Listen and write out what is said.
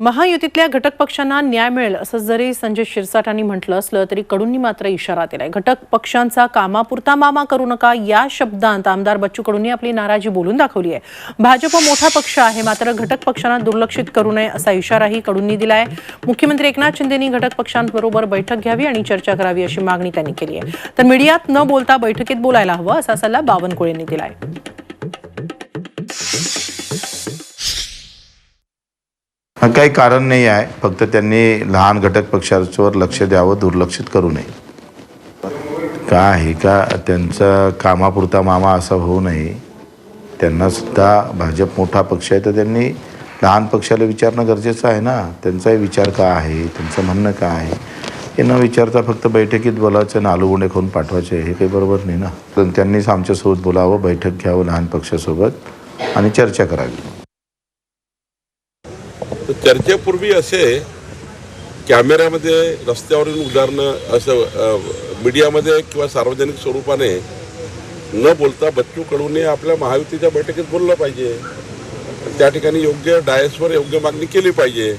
महायुतीतल्या घटक पक्षांना न्याय मिळेल असं जरी संजय शिरसाटांनी म्हटलं असलं तरी कडूंनी मात्र इशारा दिलाय. घटक पक्षांचा कामापुरता मामा करू नका या शब्दांत आमदार बच्चू कडूंनी आपली नाराजी बोलून दाखवली आहे. भाजप मोठा पक्ष आहे मात्र घटक पक्षांना दुर्लक्षित करू नये असा इशाराही कडूंनी दिलाय. मुख्यमंत्री एकनाथ शिंदेनी घटक पक्षांबरोबर बैठक घ्यावी आणि चर्चा करावी अशी मागणी त्यांनी केली आहे. तर मीडियात न बोलता बैठकीत बोलायला हवं असा सल्ला बावनकुळेंनी दिलाय. काही कारण नाही आहे. फक्त त्यांनी लहान घटक पक्षांवर लक्ष द्यावं दुर्लक्षित करू नये. का आहे का त्यांचा कामापुरता मामा असा होऊ नये. त्यांनासुद्धा भाजप मोठा पक्ष आहे तर त्यांनी लहान पक्षाला विचारणं गरजेचं आहे ना. त्यांचाही विचार का आहे? त्यांचं म्हणणं काय आहे? हे न विचारता फक्त बैठकीत बोलायचं आणि आलूगुंडे खाऊन पाठवायचे हे काही बरोबर नाही ना. तर त्यांनीच आमच्यासोबत बोलावं बैठक घ्यावं लहान पक्षासोबत आणि चर्चा करावी. तर चर्चेपूर्वी असे कॅमेऱ्यामध्ये रस्त्यावरून उदाहरणं असं मीडियामध्ये किंवा सार्वजनिक स्वरूपाने न बोलता बच्चू कडूने आपल्या महायुतीच्या बैठकीत बोललं पाहिजे. त्या ठिकाणी योग्य डायसवर योग्य मागणी केली पाहिजे.